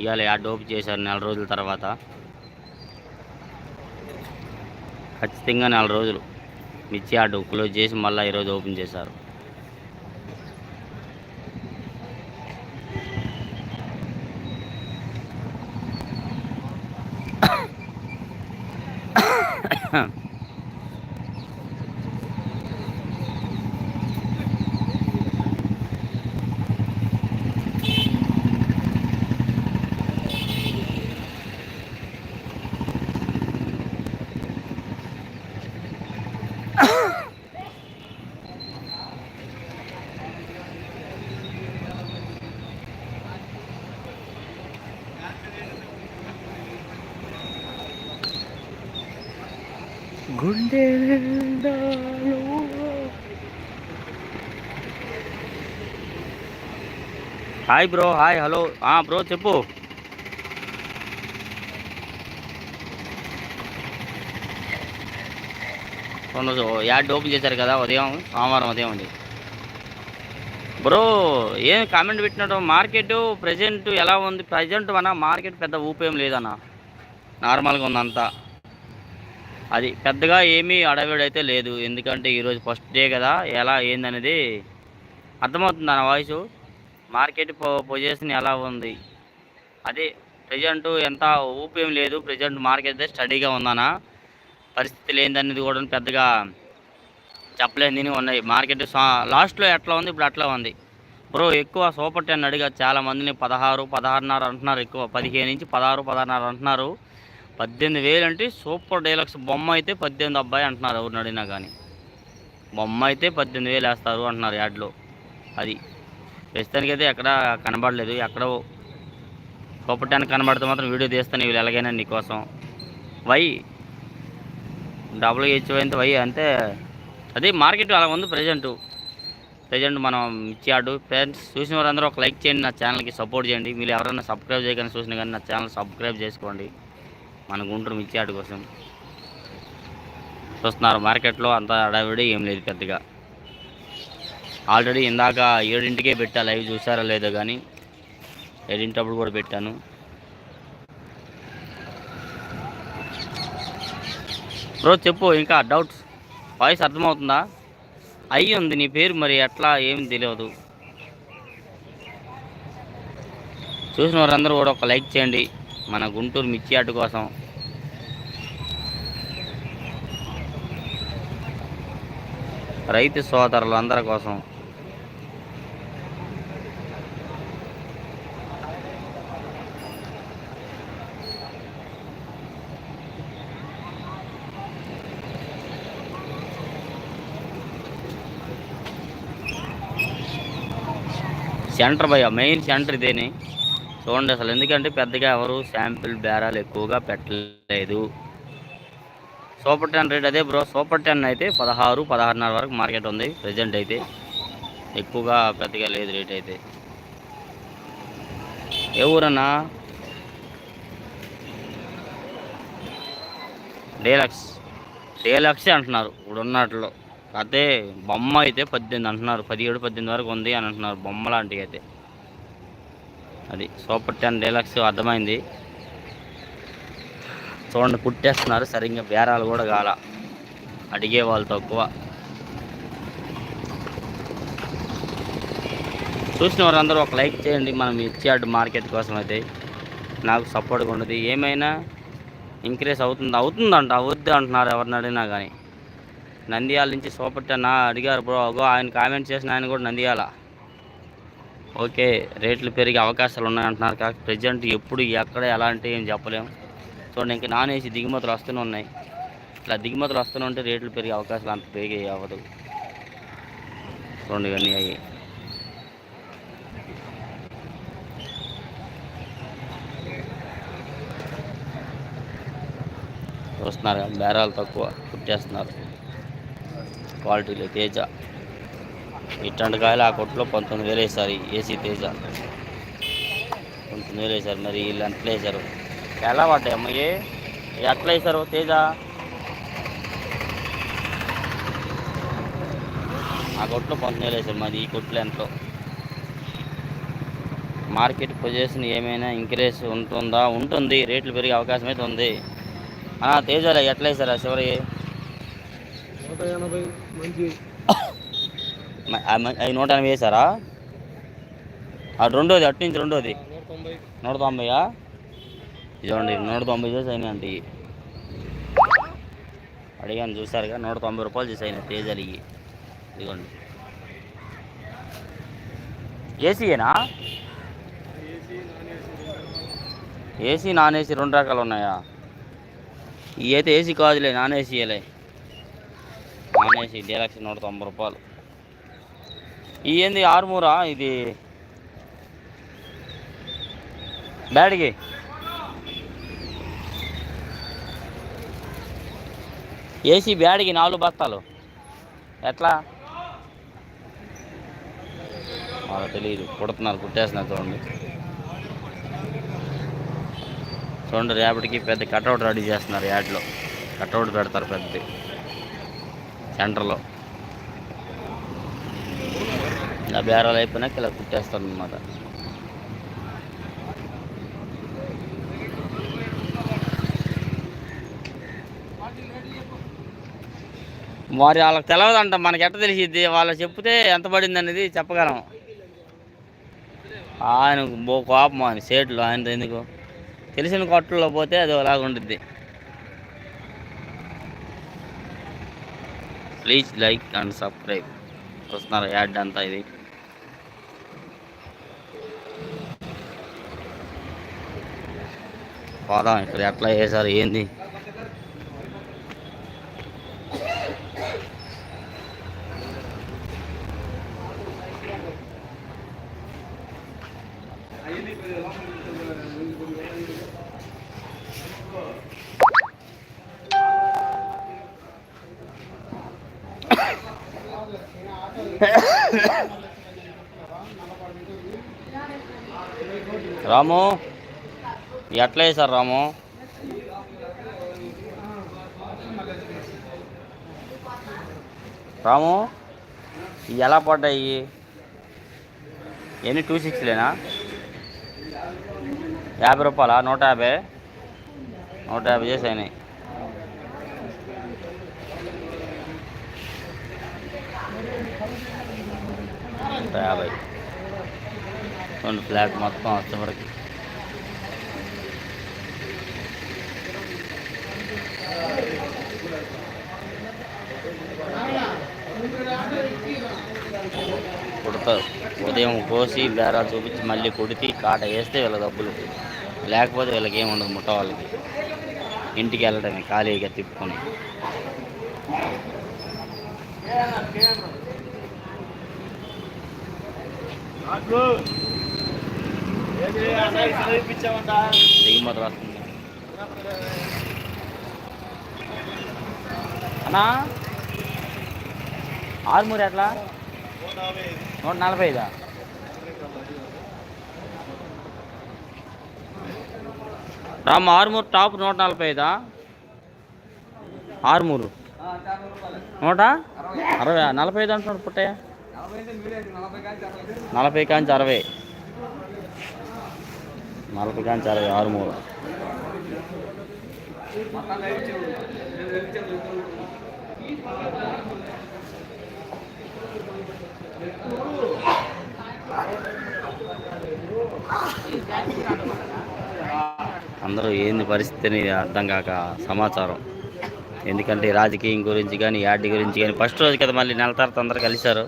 ఇవాళ add open చేశారు నెల రోజుల తర్వాత. ఖచ్చితంగా నెల రోజులు మిర్చి యాడ్ క్లోజ్ చేసి మళ్ళీ ఈరోజు ఓపెన్ చేశారు. గుండె hi bro hi hello. Bro చెప్పు. రెండు యాడ్ ఓపెన్ చేశారు కదా ఉదయం సోమవారం ఉదయం అండి. బ్రో ఏం కామెంట్ పెట్టినట్టు మార్కెట్ ప్రజెంట్ ఎలా ఉంది? ప్రజెంట్ అన్న మార్కెట్ పెద్ద ఊపేం లేదన్న. నార్మల్గా ఉందంతా. అది పెద్దగా ఏమీ అడవిడైతే లేదు. ఎందుకంటే ఈరోజు ఫస్ట్ డే కదా. ఎలా ఏందనేది అర్థమవుతుంది నా వాయిస్. మార్కెట్ పొ పొజిషన్ ఎలా ఉంది? అదే ప్రజెంట్ ఎంత ఊపేం లేదు. ప్రజెంట్ మార్కెట్ అయితే స్టడీగా ఉందనా పరిస్థితులు ఏందనేది కూడా పెద్దగా చెప్పలేని ఉన్నాయి. మార్కెట్ లాస్ట్లో ఎట్లా ఉంది? ఇప్పుడు అట్లా ఉంది. బ్రో ఎక్కువ సూపర్ టెన్ అడిగా చాలా మందిని పదహారు పదహారున్నర అంటున్నారు ఎక్కువ. పదిహేను నుంచి పదహారు పదహారున్నర అంటున్నారు. పద్దెనిమిది వేలు అంటే సూపర్ డైలాక్స్ బొమ్మ అయితే పద్దెనిమిది అబ్బాయి అంటున్నారు ఎవరిని అడిగినా కానీ. బొమ్మ అయితే పద్దెనిమిది వేలు వేస్తారు అంటున్నారు యాడ్లో. అది. ప్రస్తుతానికి అయితే ఎక్కడ కనబడలేదు. ఎక్కడో సూపర్ కనబడితే మాత్రం వీడియో తీస్తాను వీళ్ళు ఎలాగైనా నీకోసం వై? డబుల్ హెచ్ అయితే వై అంటే అదే మార్కెట్ అలా ఉంది ప్రజెంటు. ప్రజెంట్ మనం ఇచ్చాడు ఫ్రెండ్స్ చూసిన వారందరూ ఒక లైక్ చేయండి. నా ఛానల్కి సపోర్ట్ చేయండి. మీరు ఎవరైనా సబ్స్క్రైబ్ చేయగానే చూసినా కానీ నా ఛానల్ సబ్స్క్రైబ్ చేసుకోండి. మన గుంటూరు మిర్చియాడు కోసం. చూస్తున్నారు మార్కెట్లో అంత అడావిడి ఏం లేదు పెద్దగా. ఆల్రెడీ ఇందాక ఏడింటికే పెట్టా లైవ్ చూసారా లేదో కానీ ఏడింటప్పుడు కూడా పెట్టాను. బ్రో చెప్పు ఇంకా డౌట్స్? వాయిస్ అర్థమవుతుందా? అయ్యి ఉంది నీ పేరు మరి ఎట్లా ఏమి తెలియదు. చూసిన వారందరూ కూడా ఒక లైక్ చేయండి. మన గుంటూరు మిర్చి ఆట కోసం. రైతు సోదరులందరి కోసం. సెంటర్ భయ మెయిన్ సెంటర్ ఇదేనే. చూడండి అసలు. ఎందుకంటే పెద్దగా ఎవరు శాంపిల్ బేరాలు ఎక్కువగా పెట్టలేదు. సూపర్ టెన్ రేట్ అదే బ్రో. సూపర్ టెన్ అయితే పదహారు పదహారున్నర వరకు మార్కెట్ ఉంది. ప్రజెంట్ అయితే ఎక్కువగా పెద్దగా లేదు రేట్ అయితే. ఏ ఊరన్నా? డేలక్స్. డేలక్సే అంటున్నారు ఇప్పుడు ఉన్నట్లో అదే బొమ్మ అయితే పద్దెనిమిది అంటున్నారు. పదిహేడు పద్దెనిమిది వరకు ఉంది అని అంటున్నారు. బొమ్మ లాంటివి అయితే. అది సూపర్ టెన్ డీలక్స్ అర్థమైంది. చూడండి కుట్టేస్తున్నారు. సరిగ్గా బేరాలు కూడా కాల. అడిగే వాళ్ళు తక్కువ. చూసిన వారందరూ ఒక లైక్ చేయండి. మనం ఇచ్చాడు మార్కెట్ కోసం అయితే నాకు సపోర్ట్గా ఉండదు. ఏమైనా ఇంక్రీస్ అవుతుంది? అవుతుందంట. అవుద్ది అంటున్నారు ఎవరిని అడిగినా కానీ. నంద్యాల నుంచి సూపర్ టెన్ అడిగారు బ్రో. అగో ఆయన కామెంట్ చేసిన ఆయన కూడా నంద్యాల ఓకే రేట్లు పెరిగే అవకాశాలు ఉన్నాయంటున్నారు కాక ప్రజెంట్ ఎప్పుడు ఎక్కడ అంటే ఏం చెప్పలేము. చూడండి ఇంకా నాన్ ఏసీ దిగుమతులు వస్తూనే ఉన్నాయి. ఇట్లా దిగుమతులు వస్తూనే ఉంటే రేట్లు పెరిగే అవకాశాలు అంత పెరిగే అవ్వదు. చూడండి ఇవన్నీ అయ్యి. చూస్తున్నారు బేరాలు తక్కువ కుట్టేస్తున్నారు. క్వాలిటీలు తేజ. ఇట్లాంటి కాయలు ఆ కొట్లో పంతొమ్మిది వేలు వేసారు ఏసీ తేజ. పంతొమ్మిది వేలు వేసారు మరి వీళ్ళు అట్లా వేసారు ఎలా పడ్డాయి అమ్మాయి ఎట్లా వేసారు తేజ? ఆ కొట్లో పంతొమ్మిది వేలు వేసారు మరి ఈ కొట్లో ఎంతో. మార్కెట్ పొజిషన్ ఏమైనా ఇంక్రీజ్ ఉంటుందా? ఉంటుంది రేట్లు పెరిగే అవకాశం అయితే ఉంది. ఆ, ఎట్లా వేసారా చివరి నూట ఎనభై మంచి అవి నూట ఎనభై వేసారా? అటు రెండోది అటు నుంచి రెండోది. నూట తొంభైయా? ఇదిగోండి నూట తొంభై చేసి అయినాయి అంటే అడిగాను చూసారుగా నూట తొంభై రూపాయలు చేసి అయినాయి తేజాలు ఇవి ఇదిగోండి. ఏసీయేనా? ఏసీ నాన్ ఏసీ రెండు రకాలు ఉన్నాయా? ఇవి అయితే ఏసీ కాదులే నాన్ ఏసీలే నాన్ ఏసీ డీలక్స్ నూట తొంభై రూపాయలు. ఏంది ఆర్మూరా? ఇది బ్యాడ్కి. ఏసీ బ్యాడ్కి నాలుగు బస్తాలు. ఎట్లా? వాళ్ళకి తెలియదు కుడుతున్నారు కుట్టేస్తున్నారు చూడండి. చూడండి రేపటికి పెద్ద కట్అవుట్ రెడీ చేస్తున్నారు యాడ్లో. కట్అవుట్ పెడతారు పెద్దది. సెంటర్లో. ఇలా బేరాలు అయిపోయినాక ఇలా కుట్టేస్తాను అనమాట మరి వాళ్ళకి తెలియదంట మనకి ఎట్ట తెలిసిద్ది? వాళ్ళకి చెప్తే ఎంత పడింది అనేది చెప్పగలం. ఆయన బో కోపం ఆయన సేట్లు ఆయన ఎందుకు? తెలిసిన కొట్టల్లో పోతే అది అలాగ ఉంటుంది ప్లీజ్ లైక్ అండ్ సబ్స్క్రైబ్. వస్తున్నారు యాడ్ అంతా ఇది. పోదాం ఇక్కడ ఎట్లా వేసారు ఏంది? రాము? ఎట్లా వేసారు రాము? రాము ఇవి ఎలా పడ్డాయి? ఎన్ని టూ సిక్స్లేనా యాభై రూపాయలా? నూట యాభై? నూట యాభై చేసి అయినాయి నూట యాభై. రెండు ఫ్లాట్ మొత్తం చివరికి ఉదయం కోసి బేరా చూపించి మళ్ళీ కుడితి కాట వేస్తే వీళ్ళ డబ్బులు. లేకపోతే వీళ్ళకి ఏమి ఉండదు ముట్ట వాళ్ళకి. ఇంటికి వెళ్ళడమే ఖాళీగా తిప్పుకొని. దిగుమతి వస్తుంది. అన్నా? ఆరుమూరు ఎట్లా? నూట నలభై ఐదా రామ్ ఆరుమూరు టాప్ నూట నలభై ఐదా ఆరుమూరు. నూట? అరవై నలభై ఐదు అంటున్నాడు పుట్టయ్య. నలభై కాంచి అరవై. నలభై కాంచి అరవై ఆరుమూరు. అందరూ ఏంది పరిస్థితిని అర్థం కాక సమాచారం. ఎందుకంటే రాజకీయం గురించి కానీ యాడ్ గురించి కానీ ఫస్ట్ రోజు కదా మళ్ళీ నెల తర్వాత అందరూ కలిశారు.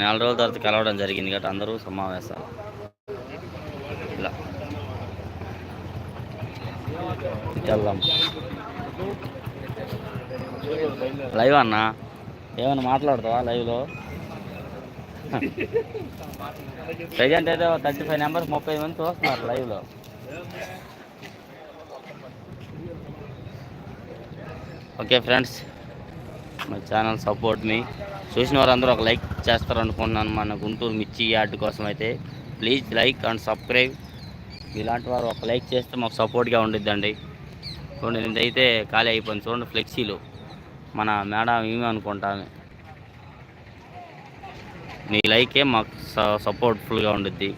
నెల రోజుల తర్వాత కలవడం జరిగింది కాబట్టి అందరూ సమావేశాలు. ఇలా. వెళ్దాం. లైవ్ అన్న? ఏమైనా మాట్లాడతావా లైవ్లో? ప్రజెంట్ అయితే థర్టీ ఫైవ్ నెంబర్స్ ముప్పై మంది చూస్తున్నారు లైవ్లో. ఓకే ఫ్రెండ్స్ మా ఛానల్ సపోర్ట్ మీ. చూసిన వారందరూ ఒక లైక్ చేస్తారనుకుంటున్నాను మన గుంటూరు మిర్చి యార్డ్ కోసం అయితే ప్లీజ్ లైక్ అండ్ సబ్స్క్రైబ్. ఇలాంటి వారు ఒక లైక్ చేస్తే మాకు సపోర్ట్గా ఉండిద్దండి. చూడండి ఇదైతే ఖాళీ అయిపోయింది. చూడండి ఫ్లెక్సీలు. మన మేడం ఏమి అనుకుంటాను మీ లైకే మాకు సపోర్ట్ఫుల్గా ఉండిద్ది.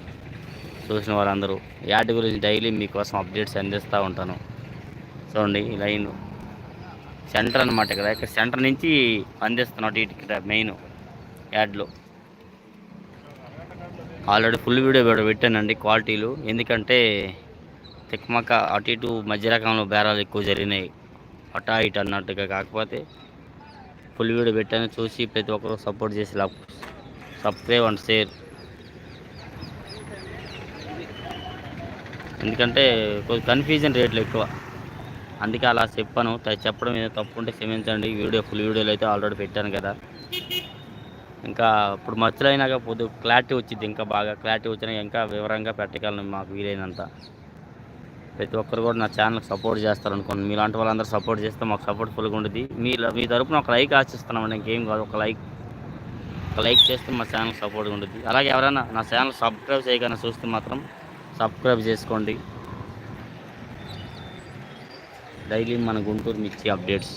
చూసిన వారందరూ. యాడ్ గురించి డైలీ మీకోసం అప్డేట్స్ అందిస్తూ ఉంటాను. చూడండి ఈ లైన్ సెంటర్ అనమాట ఇక్కడ. ఇక్కడ సెంటర్ నుంచి అందిస్తున్నాడు ఇటు ఇక్కడ మెయిన్ యాడ్లో. ఆల్రెడీ ఫుల్ వీడియో కూడా పెట్టానండి క్వాలిటీలు. ఎందుకంటే తిక్మక అటు ఇటు మధ్య రకంలో బేరాలు ఎక్కువ జరిగినాయి. అటా ఇటు అన్నట్టుగా కాకపోతే ఫుల్ వీడియో పెట్టాను. చూసి ప్రతి ఒక్కరు సపోర్ట్ చేసి సబ్స్క్రైబ్ అండ్ షేర్. ఎందుకంటే కొంచెం కన్ఫ్యూజన్ రేట్లు ఎక్కువ. అందుకే అలా చెప్పాను. త- చెప్పడం ఏదో తప్పు ఉంటే క్షమించండి వీడియో ఫుల్ వీడియోలు అయితే ఆల్రెడీ పెట్టాను కదా. ఇంకా ఇప్పుడు మధ్యలో అయినాక పొద్దు క్లారిటీ వచ్చింది ఇంకా బాగా. క్లారిటీ వచ్చినాక ఇంకా వివరంగా పెట్టగలను మాకు వీలైనంత. ప్రతి ఒక్కరు కూడా నా ఛానల్కి సపోర్ట్ చేస్తారు అనుకోండి మీలాంటి వాళ్ళందరూ సపోర్ట్ చేస్తే మాకు సపోర్ట్ ఫుల్గా ఉంటుంది మీ మీ తరపున ఒక లైక్ ఆశిస్తున్నామండి ఇంకేం కాదు. ఒక లైక్ ఒక లైక్ చేస్తే మా ఛానల్ సపోర్ట్గా ఉంటుంది అలాగే ఎవరైనా నా ఛానల్ సబ్స్క్రైబ్ చేయగానే చూస్తే మాత్రం సబ్స్క్రైబ్ చేసుకోండి. డైలీ మన గుంటూరు మిర్చి updates.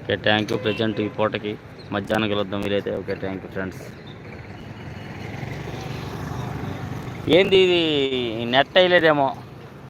Okay thank you present ఈ పూటకి. మధ్యాహ్నం కలుద్దాం వీలైతే. ఓకే థ్యాంక్ యూ ఫ్రెండ్స్ ఏంది ఇది? నెట్ అయ్యలేదేమో.